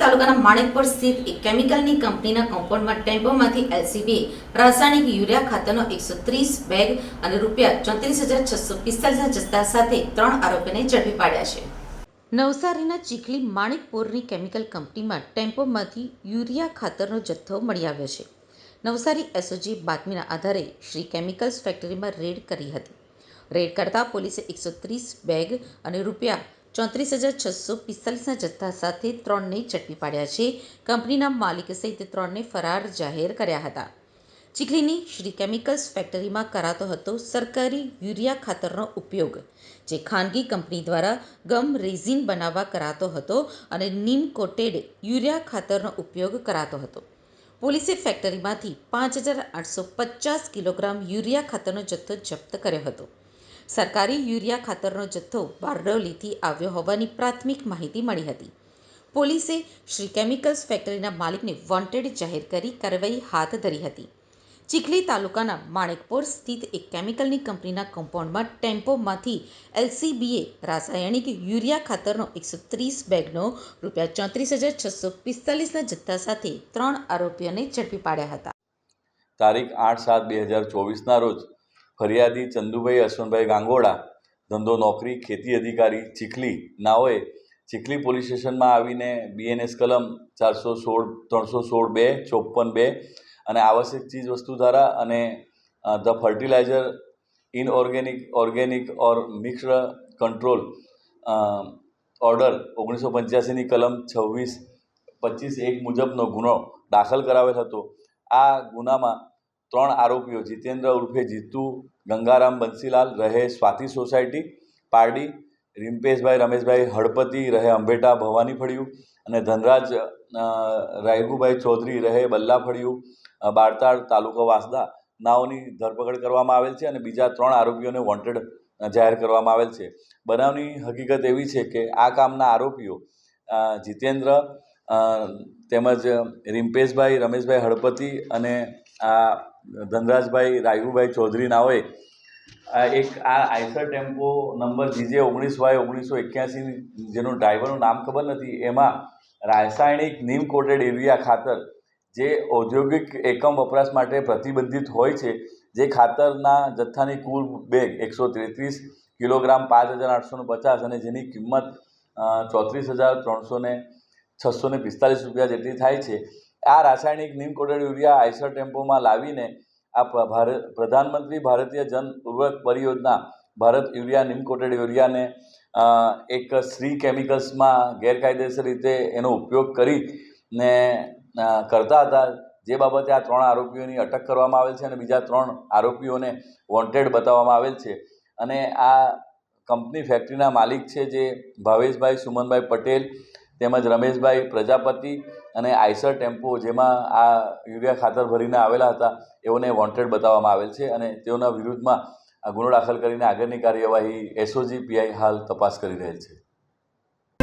તાલુકાના માણેકપુર સ્થિત એક કેમિકલની કંપનીના કમ્પાઉન્ડમાં ટેમ્પોમાંથી એલસીબી, રાસાયણિક યુરિયા ખાતરનો એકસો ત્રીસ બેગ અને રૂપિયા ચોત્રીસ હજાર છસો પિસ્તાલીસના જથ્થા સાથે ત્રણ આરોપીને ઝડપી પાડ્યા છે. નવસારીના ચીખલી માણેકપુરની કેમિકલ કંપનીમાં ટેમ્પોમાંથી યુરિયા ખાતરનો જથ્થો મળી આવ્યો છે. નવસારી એસઓજી બાતમીના આધારે શ્રી કેમિકલ્સ ફેક્ટરીમાં રેડ કરી હતી. રેડ કરતા પોલીસે એકસો ત્રીસ બેગ અને રૂપિયા ચોત્રીસ હજાર છસો પિસ્તાલીસના જથ્થા સાથે ત્રણને ઝડપી પાડ્યા છે. કંપનીના માલિક સહિત ત્રણને ફરાર જાહેર કર્યા હતા. ચીખલીની શ્રી કેમિકલ્સ ફેક્ટરીમાં કરાતો હતો સરકારી યુરિયા ખાતરનો ઉપયોગ, જે ખાનગી કંપની દ્વારા ગમ રેઝિન બનાવવા કરાતો હતો અને નીમ કોટેડ યુરિયા ખાતરનો ઉપયોગ કરાતો હતો. પોલીસે ફેક્ટરીમાંથી પાંચ હજાર આઠસો પચાસ કિલોગ્રામ યુરિયા ખાતરનો જથ્થો જપ્ત કર્યો હતો. સરકારી યુરિયા ખાતરનો જથ્થો બારડોલીથી આવ્યો હોવાની પ્રાથમિક માહિતી મળી હતી. પોલીસે શ્રી કેમિકલ્સ ફેક્ટરીના માલિકને વોન્ટેડ જાહેર કરી કાર્યવાહી હાથ ધરી હતી. ચીખલી તાલુકાના માણેકપોર સ્થિત એક કેમિકલની કંપનીના કમ્પાઉન્ડમાં ટેમ્પોમાંથી એલસીબીએ રાસાયણિક યુરિયા ખાતરનો એકસો ત્રીસ બેગનો રૂપિયા ચોત્રીસ હજાર છસો પિસ્તાલીસના જથ્થા સાથે ત્રણ આરોપીઓને ઝડપી પાડ્યા હતા. તારીખ આઠ સાત બે હજાર ચોવીસના રોજ ફરિયાદી ચંદુભાઈ અશ્વનભાઈ ગાંગોડા, ધંધો નોકરી, ખેતી અધિકારી, ચીખલી, નાઓએ ચીખલી પોલીસ સ્ટેશનમાં આવીને બીએનએસ કલમ ચારસો સોળ, ત્રણસો સોળ બે ચોપન બે અને આવશ્યક ચીજ વસ્તુ ધારા અને the fertilizer, inorganic, organic or mixed control order ઓગણીસો પંચ્યાસીની કલમ છવ્વીસ, પચીસ એક મુજબનો ગુનો દાખલ કરાવેલ હતો. આ ગુનામાં ત્રણ આરોપીઓ, જીતેન્દ્ર ઉર્ફે જીતુ, ગંગારામ બંસીલાલ, રહે સ્વાતિ સોસાયટી, પારડી, રિમ્પેશભાઈ, રમેશભાઈ હળપતિ, રહે અંબેટા ભવાની ફળિયું અને ધનરાજ રાયગુભાઈ ચૌધરી, રહે બલ્લા ફળિયું. બારતાળ તાલુકો વાસદા નાઓની ધરપકડ કરવામાં આવેલ છે અને બીજા ત્રણ આરોપીઓને વોન્ટેડ જાહેર કરવામાં આવેલ છે. બનાવની હકીકત એવી છે કે આ કામના આરોપીઓ જીતેન્દ્ર તેમજ રિમ્પેશભાઈ, રમેશભાઈ હળપતિ અને આ ધનરાજભાઈ, રાઘુભાઈ ચૌધરી નાઓએ આ એક આ આઈસર ટેમ્પો નંબર જીજે ઓગણીસ વાય ઓગણીસો એક્યાસી જેનું ડ્રાઈવરનું નામ ખબર નથી, એમાં રાસાયણિક નીમ કોટેડ એરિયા ખાતર જે ઔદ્યોગિક એકમ વપરાશ માટે પ્રતિબંધિત હોય છે, જે ખાતરના જથ્થાની કુલ બેગ એકસો તેત્રીસ કિલોગ્રામ પાંચ હજાર આઠસો ને પચાસ અને જેની કિંમત ચોત્રીસ હજાર ત્રણસો ને છસો ને પિસ્તાલીસ રૂપિયા જેટલી થાય છે આ રાસાયણિક નીમ કોટેડ યુરિયા આઈસર ટેમ્પોમાં લાવીને આ ભારત, પ્રધાનમંત્રી ભારતીય જન ઉર્વરક પરિયોજના ભારત યુરિયા નીમ કોટેડ યુરિયાને એક શ્રી કેમિકલ્સમાં ગેરકાયદેસર રીતે એનો ઉપયોગ કરી ને કરતા હતા. જે બાબતે આ ત્રણ આરોપીઓની અટક કરવામાં આવેલ છે અને બીજા ત્રણ આરોપીઓને વોન્ટેડ બતાવવામાં આવેલ છે. અને આ કંપની ફેક્ટરીના માલિક છે જે ભાવેશભાઈ સુમનભાઈ પટેલ તેમજ રમેશભાઈ પ્રજાપતિ અને આઈસર ટેમ્પો જેમાં આ યુરિયા ખાતર ભરીને આવેલા હતા, એઓને વોન્ટેડ બતાવવામાં આવેલ છે અને તેઓના વિરુદ્ધમાં ગુનો દાખલ કરીને આગળની કાર્યવાહી એસઓજી પીઆઈ હાલ તપાસ કરી રહેલ છે.